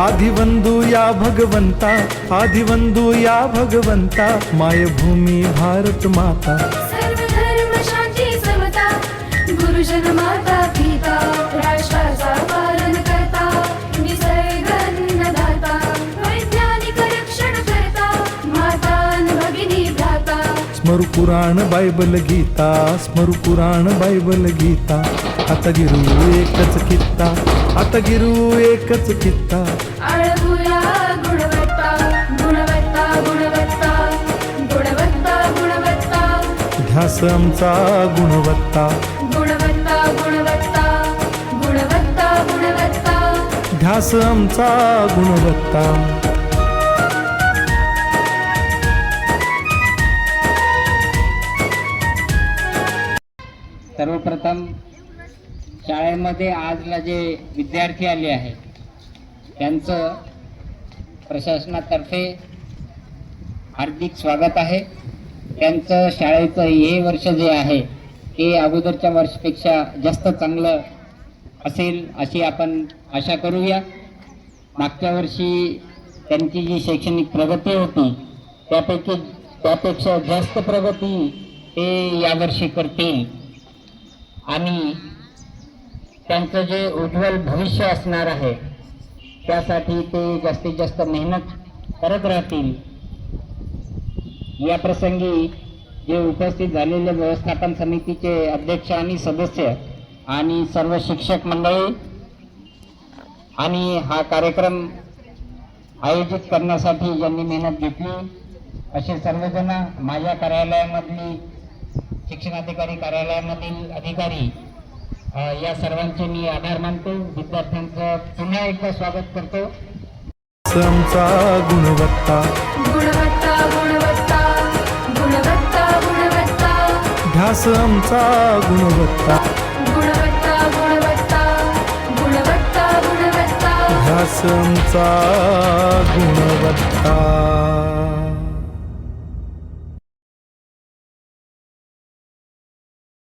आदिवंदू या भगवंता आदिवंदू या भगवंता मायभूमी भारत माता। सर्वधर्म शांती समता गुरुजन माता पिता राष्ट्राचा पालन करता निसर्ग अन्नदाता वैज्ञानिक रक्षण करता माता न भगिनी भ्राता। स्मरु पुराण बायबल गीता स्मरु पुराण बायबल गीता। आता गिरू एकच कित्ता। आता गिरू एकच कित्ता आळगुया गुणवत्ता गुणवत्ता गुणवत्ता गुणवत्ता गुणवत्ता. ध्यास आमचा गुणवत्ता. गुणवत्ता गुणवत्ता गुणवत्ता गुणवत्ता. ध्यास आमचा गुणवत्ता. सर्वप्रथम शाळेमध्ये आजला जे विद्यार्थी आले आहेत त्यांचं प्रशासनातर्फे हार्दिक स्वागत आहे. त्यांचं शाळेचं हे वर्ष जे आहे ते अगोदरच्या वर्षपेक्षा जास्त चांगलं असेल अशी आपण आशा करूया. मागच्या वर्षी त्यांची जी शैक्षणिक प्रगती होती त्यापैकी त्यापेक्षा जास्त प्रगती ते यावर्षी करतील. आणि त्यांचं जे उज्ज्वल भविष्य असणार आहे त्यासाठी ते जास्तीत जास्त मेहनत करत राहतील. या प्रसंगी जे उपस्थित झालेले व्यवस्थापन समितीचे अध्यक्ष आणि सदस्य आणि सर्व शिक्षक मंडळी आणि हा कार्यक्रम आयोजित करण्यासाठी ज्यांनी मेहनत घेतली असे सर्वजण माझ्या कार्यालयामधली शिक्षणाधिकारी कार्यालयामधील अधिकारी या सर्वांचे मी आभार मानतो. विद्यार्थ्यांचं पुन्हा एकदा स्वागत करतो. आमचा गुणवत्ता. गुणवत्ता गुणवत्ता गुणवत्ता गुणवत्ता. ध्यास आमचा गुणवत्ता. गुणवत्ता गुणवत्ता गुणवत्ता गुणवत्ता. ध्यास आमचा गुणवत्ता.